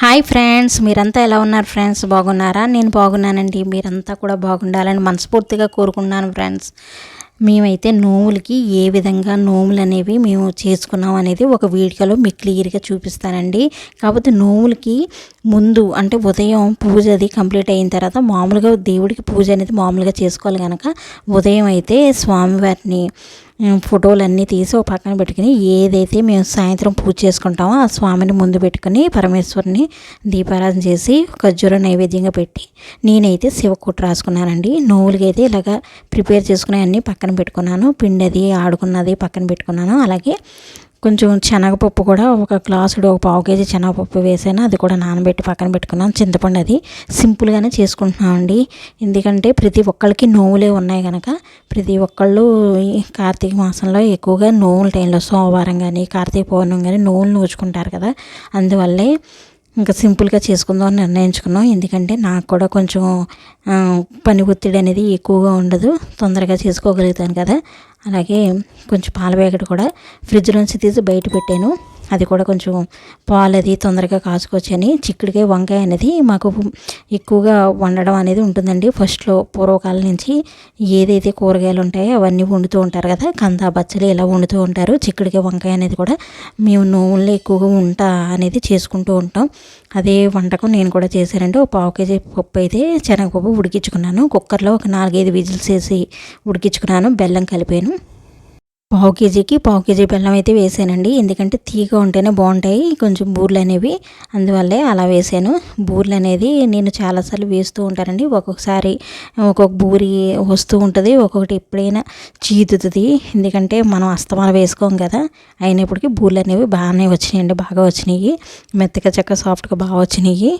Hi friends మీరంతా ఎలా ఉన్నారు ఫ్రెండ్స్ బాగున్నారా? నేను బాగున్నానండి. మీరంతా కూడా బాగుండాలని మనస్ఫూర్తిగా కోరుకున్నాను ఫ్రెండ్స్ మేమైతే నోములకి ఏ విధంగా నోములు అనేవి మేము చేసుకున్నాం అనేది ఒక వీడియోలో మీకు క్లియర్గా చూపిస్తానండి. కాకపోతే నోములకి ముందు అంటే ఉదయం పూజ అది కంప్లీట్ అయిన తర్వాత మామూలుగా దేవుడికి పూజ అనేది మామూలుగా చేసుకోవాలి కనుక ఉదయం అయితే స్వామివారిని ఫోటోలు అన్నీ తీసి ఒక పక్కన పెట్టుకుని ఏదైతే మేము సాయంత్రం పూజ చేసుకుంటామో ఆ స్వామిని ముందు పెట్టుకుని పరమేశ్వరుని దీపారాధన చేసి ఖర్జూర నైవేద్యంగా పెట్టి నేనైతే శివకుట్టు రాసుకున్నానండి. నోవులకి అయితే ఇలాగా ప్రిపేర్ చేసుకునే అన్నీ పక్కన పెట్టుకున్నాను. పిండి అది ఆడుకున్నది పక్కన పెట్టుకున్నాను. అలాగే కొంచెం శనగపప్పు కూడా ఒక గ్లాసుడు ఒక పావు కేజీ శనగపప్పు వేసాను అది కూడా నానబెట్టి పక్కన పెట్టుకున్నాను. చింతపండు అది సింపుల్గానే చేసుకుంటున్నామండి. ఎందుకంటే ప్రతి ఒక్కరికి నోవులే ఉన్నాయి కనుక ప్రతి ఒక్కళ్ళు కార్తీక మాసంలో ఎక్కువగా నోవుల టైంలో సోమవారం కానీ కార్తీక పౌర్ణం కానీ నోవులు నోచుకుంటారు కదా. అందువల్లే ఇంకా సింపుల్గా చేసుకుందాం అని నిర్ణయించుకున్నాం. ఎందుకంటే నాకు కూడా కొంచెం పని ఒత్తిడి అనేది ఎక్కువగా ఉండదు. తొందరగా చేసుకోగలుగుతాను కదా. అలాగే కొంచెం పాల ప్యాకెట్ కూడా ఫ్రిడ్జ్లోంచి తీసి బయట పెట్టాను. అది కూడా కొంచెం పాలు అది తొందరగా కాచుకోవచ్చని చిక్కుడికాయ వంకాయ అనేది మాకు ఎక్కువగా వండడం అనేది ఉంటుందండి. ఫస్ట్లో పూర్వకాలం నుంచి ఏదైతే కూరగాయలు ఉంటాయో అవన్నీ వండుతూ ఉంటారు కదా కంద బచ్చలు ఇలా వండుతూ ఉంటారు. చిక్కుడికాయ వంకాయ అనేది కూడా మేము నూనెలో ఎక్కువగా వంట అనేది చేసుకుంటూ ఉంటాం. అదే వంటకం నేను కూడా చేశానండి. ఒక పావు కేజీ పప్పు అయితే శనగపప్పు ఉడికించుకున్నాను. కుక్కర్లో ఒక నాలుగైదు విజిల్స్ వేసి ఉడికించుకున్నాను. బెల్లం కలిపాను. పావు కేజీకి పావు కేజీ బెల్లం అయితే వేసానండి. ఎందుకంటే తీగ ఉంటేనే బాగుంటాయి కొంచెం బూర్లు అనేవి అందువల్లే అలా వేసాను. బూర్లు అనేది నేను చాలాసార్లు వేస్తూ ఉంటానండి. ఒక్కొక్కసారి ఒక్కొక్క బూరి వస్తూ ఉంటుంది ఒక్కొక్కటి ఎప్పుడైనా చీదుతుంది. ఎందుకంటే మనం అస్తమానం వేసుకోం కదా అయినప్పటికీ బూర్లు అనేవి బాగానే వచ్చినాయండి బాగా వచ్చినాయి. మెత్తగా చక్క సాఫ్ట్గా బాగా వచ్చినాయి.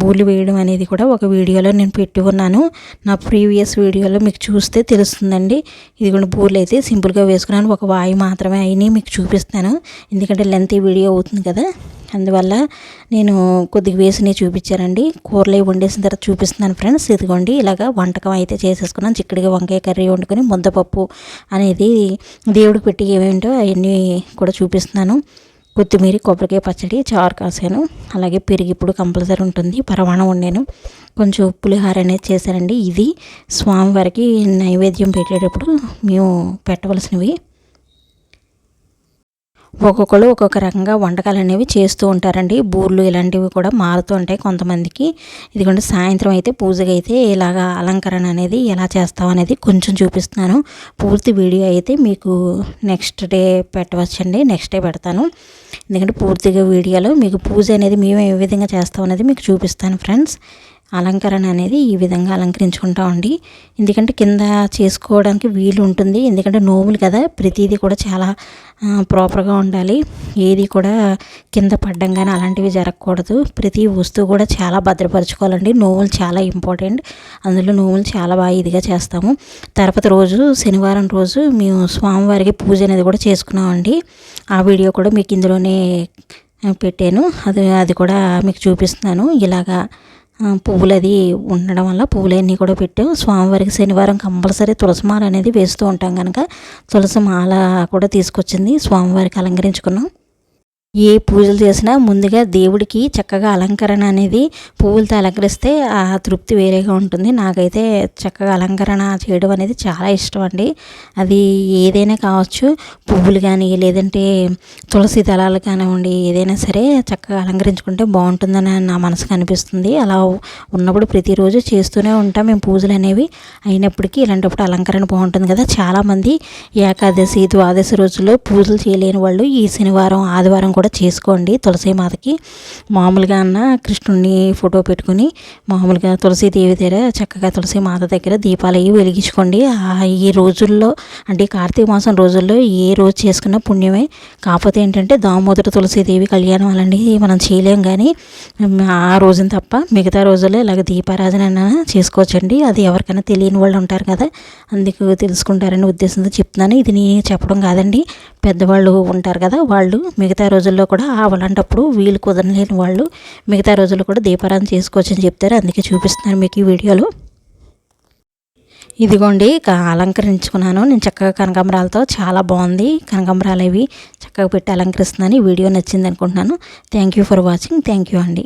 బూర్లు వేయడం అనేది కూడా ఒక వీడియోలో నేను పెట్టి ఉన్నాను. నా ప్రీవియస్ వీడియోలో మీకు చూస్తే తెలుస్తుందండి. ఇది కూడా బూర్లు అయితే సింపుల్గా వేసుకున్నాను. చేస్తున్నాను ఒక వాయి మాత్రమే అయినాయి మీకు చూపిస్తాను. ఎందుకంటే లెంత్ వీడియో అవుతుంది కదా. అందువల్ల నేను కొద్దిగా వేసినవి చూపించానండి. కూరలు వండేసిన తర్వాత చూపిస్తున్నాను ఫ్రెండ్స్ ఇదిగోండి ఇలాగ వంటకం అయితే చేసేసుకున్నాను. చిక్కడిగా వంకాయ కర్రీ వండుకొని ముద్దపప్పు అనేది దేవుడికి పెట్టి ఏమేంటో అవన్నీ కూడా చూపిస్తున్నాను. కొత్తిమీర కొబ్బరికాయ పచ్చడి చారు కాసాను. అలాగే పెరిగి ఇప్పుడు కంపల్సరీ ఉంటుంది. పరమాణం వండాను. కొంచెం పులిహార అనేది చేశానండి. ఇది స్వామివారికి నైవేద్యం పెట్టేటప్పుడు మేము పెట్టవలసినవి. ఒక్కొక్కరు ఒక్కొక్క రకంగా వంటకాలు అనేవి చేస్తూ ఉంటారండి. బూర్లు ఇలాంటివి కూడా మారుతూ ఉంటాయి కొంతమందికి. ఇదిగోండి సాయంత్రం అయితే పూజగా అయితే ఇలాగా అలంకరణ అనేది ఎలా చేస్తాం అనేది కొంచెం చూపిస్తున్నాను. పూర్తి వీడియో అయితే మీకు నెక్స్ట్ డే పెట్టవచ్చండి. నెక్స్ట్ డే పెడతాను. ఎందుకంటే పూర్తిగా వీడియోలో మీకు పూజ అనేది మేము ఏ విధంగా చేస్తాం అనేది మీకు చూపిస్తాను ఫ్రెండ్స్. అలంకరణ అనేది ఈ విధంగా అలంకరించుకుంటామండి ఎందుకంటే కింద చేసుకోవడానికి వీలు ఉంటుంది. ఎందుకంటే నోములు కదా ప్రతిదీ కూడా చాలా ప్రాపర్గా ఉండాలి. ఏది కూడా కింద పడ్డం కానీ అలాంటివి జరగకూడదు. ప్రతి వస్తువు కూడా చాలా భద్రపరచుకోవాలండి. నోవులు చాలా ఇంపార్టెంట్ అందులో నోములు చాలా బాగా ఇదిగా చేస్తాము. తర్వాత రోజు శనివారం రోజు మేము స్వామివారికి పూజ అనేది కూడా చేసుకున్నామండి. ఆ వీడియో కూడా మీకు ఇందులోనే పెట్టాను. అది అది కూడా మీకు చూపిస్తున్నాను. ఇలాగా పువ్వులు అది ఉండడం వల్ల పువ్వులన్నీ కూడా పెట్టాం. స్వామివారికి శనివారం కంపల్సరీ తులసిమాల అనేది వేస్తూ ఉంటాం కనుక తులసి మాల కూడా తీసుకొచ్చింది. స్వామివారికి అలంకరించుకున్నాం. ఏ పూజలు చేసినా ముందుగా దేవుడికి చక్కగా అలంకరణ అనేది పువ్వులతో అలంకరిస్తే ఆ తృప్తి వేరేగా ఉంటుంది. నాకైతే చక్కగా అలంకరణ చేయడం అనేది చాలా ఇష్టం అండి. అది ఏదైనా కావచ్చు పువ్వులు కానీ లేదంటే తులసి దళాలు కానివ్వండి ఏదైనా సరే చక్కగా అలంకరించుకుంటే బాగుంటుందని నా మనసుకు అనిపిస్తుంది. అలా ఉన్నప్పుడు ప్రతిరోజు చేస్తూనే ఉంటాం మేము పూజలు అనేవి. అయినప్పటికీ ఇలాంటప్పుడు అలంకరణ బాగుంటుంది కదా. చాలామంది ఏకాదశి ద్వాదశి రోజుల్లో పూజలు చేయలేని వాళ్ళు ఈ శనివారం ఆదివారం కూడా కూడా చేసుకోండి. తులసి మాతకి మామూలుగా అన్న కృష్ణుడిని ఫోటో పెట్టుకుని మామూలుగా తులసి దేవి దగ్గర చక్కగా తులసి మాత దగ్గర దీపాలు అవి వెలిగించుకోండి. ఈ రోజుల్లో అంటే కార్తీక మాసం రోజుల్లో ఏ రోజు చేసుకున్న పుణ్యమే. కాకపోతే ఏంటంటే దామోదర తులసీదేవి కళ్యాణం వాళ్ళని మనం చేయలేం కానీ ఆ రోజున తప్ప మిగతా రోజుల్లో ఇలాగ దీపారాధన చేసుకోవచ్చండి. అది ఎవరికైనా తెలియని వాళ్ళు ఉంటారు కదా అందుకు తెలుసుకుంటారనే ఉద్దేశంతో చెప్తున్నాను. ఇది నేను చెప్పడం కాదండి. పెద్దవాళ్ళు ఉంటారు కదా వాళ్ళు మిగతా రోజుల్లో కూడా అలాంటప్పుడు వీలు కుదరలేని వాళ్ళు మిగతా రోజుల్లో కూడా దీపారాధన చేసుకోవచ్చని చెప్తారు. అందుకే చూపిస్తున్నాను మీకు ఈ వీడియోలో. ఇదిగోండి అలంకరించుకున్నాను. నేను చక్కగా కనకాంబరాలతో చాలా బాగుంది. కనకాంబరాలు ఇవి చక్కగా పెట్టి అలంకరిస్తున్నాను. ఈ వీడియో నచ్చింది అనుకుంటున్నాను. Thank you for watching thank you అండి.